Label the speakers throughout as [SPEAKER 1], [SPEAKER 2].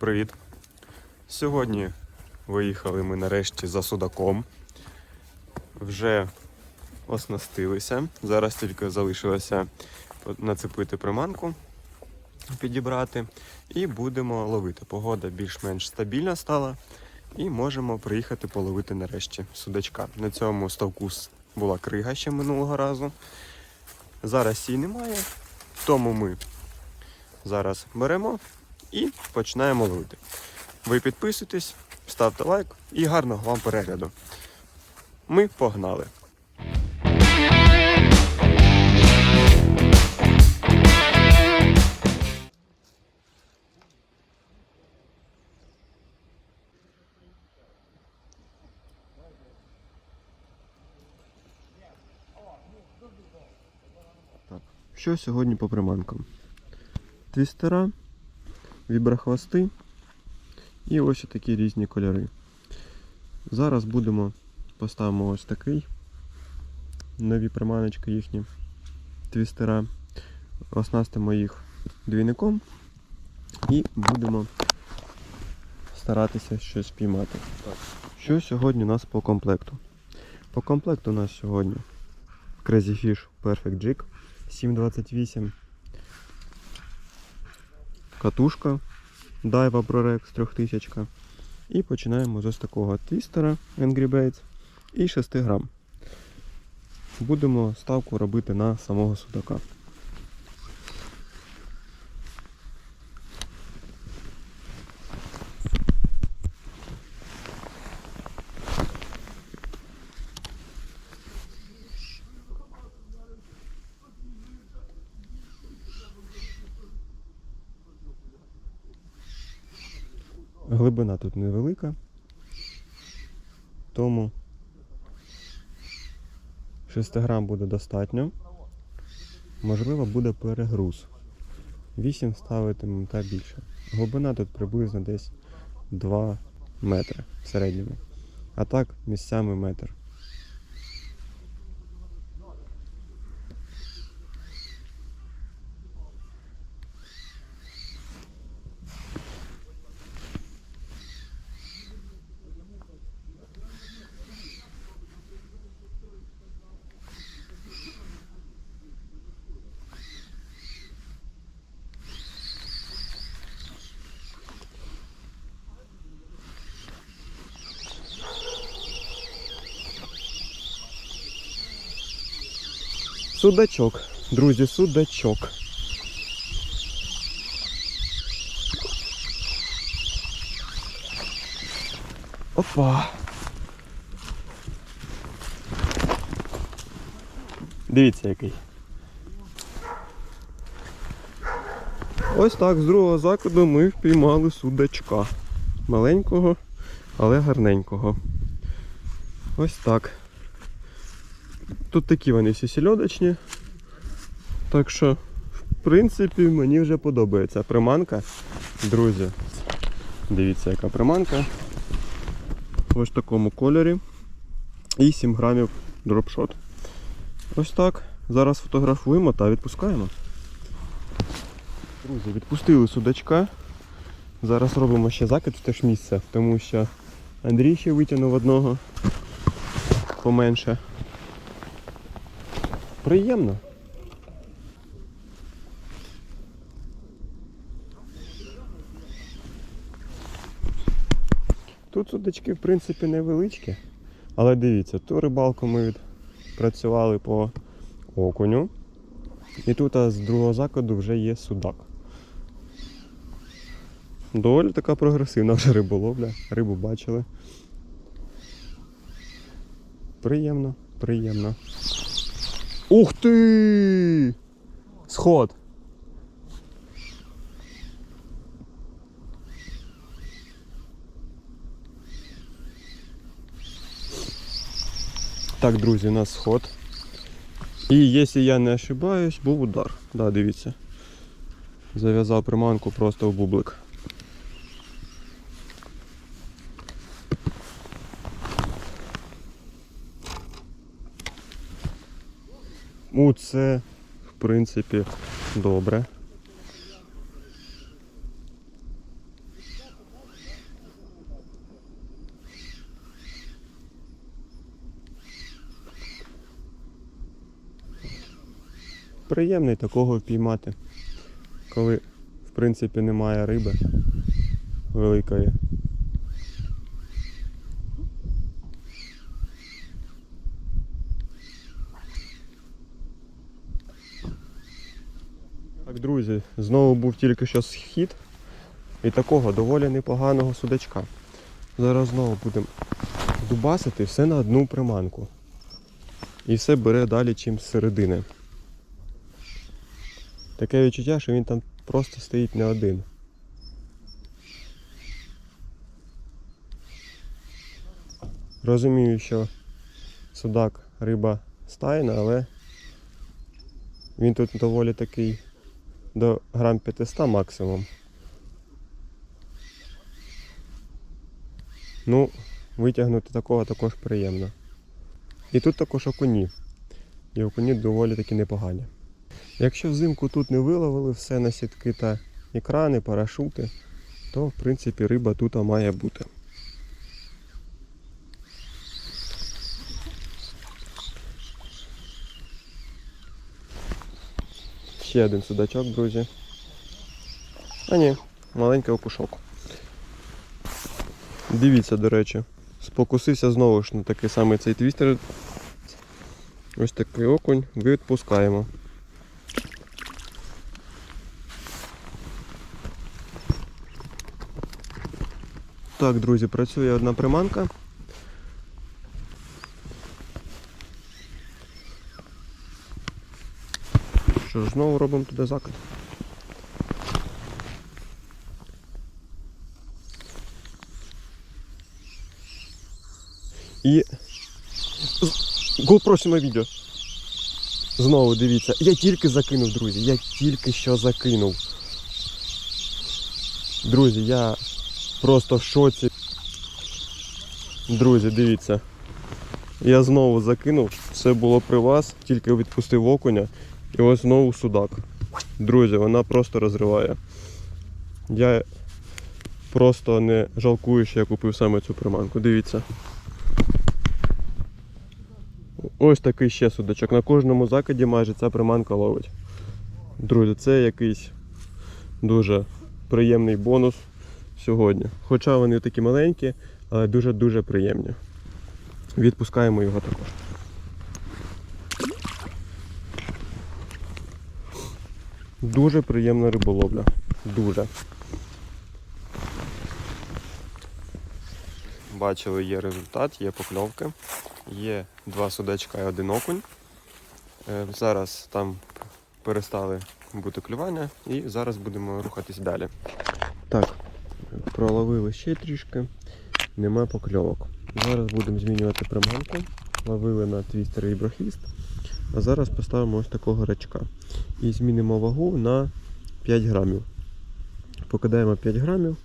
[SPEAKER 1] Привіт! Сьогодні виїхали ми нарешті за судаком. Вже оснастилися. Зараз тільки залишилося нацепити приманку, підібрати і будемо ловити. Погода більш-менш стабільна стала і можемо приїхати половити нарешті судачка. На цьому ставку була крига ще минулого разу. Зараз її немає, тому ми зараз беремо і починаємо ловити. Ви підписуйтесь, ставте лайк і гарного вам перегляду. Ми погнали. Що сьогодні по приманкам? Твістера, віброхвости і ось такі різні кольори. Зараз будемо поставимо ось такий. Нові приманочки їхні твістера. Оснастимо їх двійником і будемо старатися щось піймати. Що сьогодні у нас по комплекту? По комплекту у нас сьогодні Crazy Fish Perfect Jig 728 катушка Daiwa ProRex 3000. І починаємо з ось такого твістера Angry Bates і 6 грам. Будемо ставку робити на самого судака. Глибина тут невелика, тому 6 грам буде достатньо. Можливо, буде перегруз. 8 ставитимемо та більше. Глибина тут приблизно десь 2 метри в середньому. А так місцями метр. Судачок, друзі, судачок. Опа. Дивіться який. Ось так з другого закладу ми впіймали судачка. Маленького, але гарненького. Ось так. Тут такі вони всі сільодочні. Так що, в принципі, мені вже подобається приманка. Друзі, дивіться, яка приманка. В такому кольорі. І 7 грамів дропшот. Ось так. Зараз фотографуємо та відпускаємо. Друзі, відпустили судачка. Зараз робимо ще закид в те ж місце, тому що Андрій ще витягнув одного поменше. Приємно. Тут судочки, в принципі, невеличкі, але дивіться, ту рибалку ми працювали по окуню. І тут а, з другого закладу вже є судак. Доволі така прогресивна вже риболовля, рибу бачили. Приємно, приємно. Ух ти! Сход. Так, друзі, у нас сход. І якщо я не ошибаюсь, був удар. Да, дивіться. Зав'язав приманку просто в бублик. У це, в принципі, добре. Приємний такого впіймати, коли в принципі немає риби великої. Так, друзі, знову був тільки що схід і такого доволі непоганого судачка. Зараз знову будемо дубасити все на одну приманку. І все бере далі, чим з середини. Таке відчуття, що він там просто стоїть не один. Розумію, що судак риба стайна, але він тут доволі такий до грам 500 максимум. Ну, витягнути такого також приємно. І тут також окуні. І окуні доволі таки непогані. Якщо взимку тут не виловили все на сітки та екрани, парашути, то в принципі риба тут має бути. Ще один судачок, друзі. А ні, маленький окушок. Дивіться, до речі, спокусився знову ж на такий самий цей твістер. Ось такий окунь, відпускаємо. Так, друзі, працює одна приманка. Що знову робимо туди закид. І GoPro сьоме відео. Знову дивіться. Я тільки закинув, друзі. Я тільки що закинув. Друзі, я просто в шоці. Друзі, дивіться. Я знову закинув. Все було при вас, тільки відпустив окуня. І ось знову судак. Друзі, вона просто розриває. Я просто не жалкую, що я купив саме цю приманку. Дивіться. Ось такий ще судачок. На кожному закиді майже ця приманка ловить. Друзі, це якийсь дуже приємний бонус сьогодні. Хоча вони такі маленькі, але дуже-дуже приємні. Відпускаємо його також. Дуже приємна риболовля. Дуже. Бачили, є результат, є покльовки. Є два судачка і один окунь. Е, Зараз там перестали бути клювання і зараз будемо рухатись далі. Так, проловили ще трішки, нема покльовок. Зараз будемо змінювати приманку. Ловили на твістер і брохвіст. А зараз поставимо ось такого рачка. І змінимо вагу на 5 грамів. Покидаємо 5 грамів.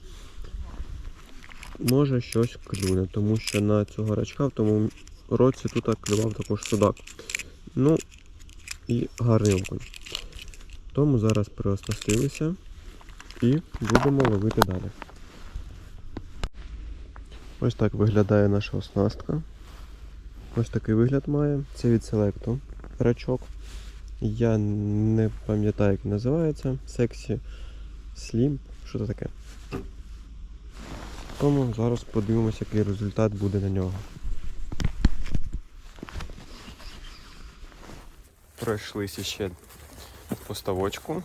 [SPEAKER 1] Може щось клюне, тому що на цього рачка в тому році тут клював також судак. Ну і гарний окунь. Тому зараз переоснастилися і будемо ловити далі. Ось так виглядає наша оснастка. Ось такий вигляд має. Це від селекту рачок. Я не пам'ятаю, як називається. Сексі Slim. Що це таке? Тому зараз подивимося, який результат буде на нього. Пройшлися ще поставочку.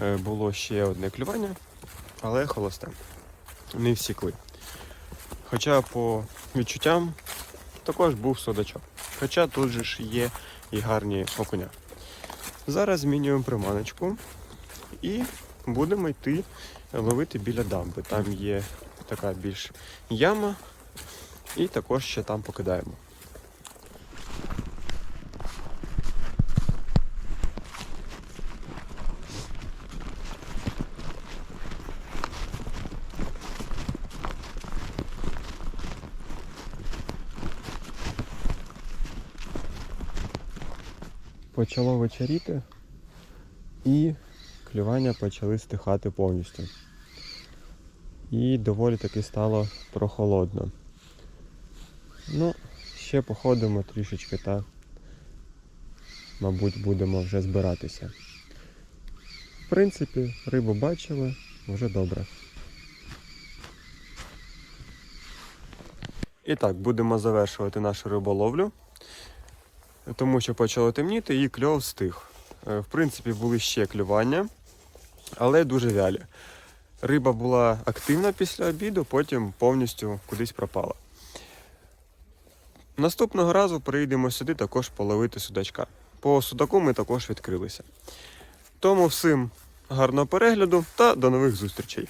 [SPEAKER 1] Е, Було ще одне клювання, але холосте. Не всікли. Хоча по відчуттям також був судачок. Хоча тут же ж є і гарні окуня. Зараз змінюємо приманочку і будемо йти ловити біля дамби. Там є така більш яма, і також ще там покидаємо. Почало вечеріти і клювання почали стихати повністю. І доволі таки стало прохолодно. Ну, ще походимо трішечки та мабуть, будемо вже збиратися. В принципі, рибу бачили, вже добре. І так, будемо завершувати нашу риболовлю, тому що почало темніти і кльов стих. Е, В принципі, були ще клювання, але дуже вялі. Риба була активна після обіду, потім повністю кудись пропала. Наступного разу приїдемо сюди також половити судачка. По судаку ми також відкрилися. Тому всім гарного перегляду та до нових зустрічей!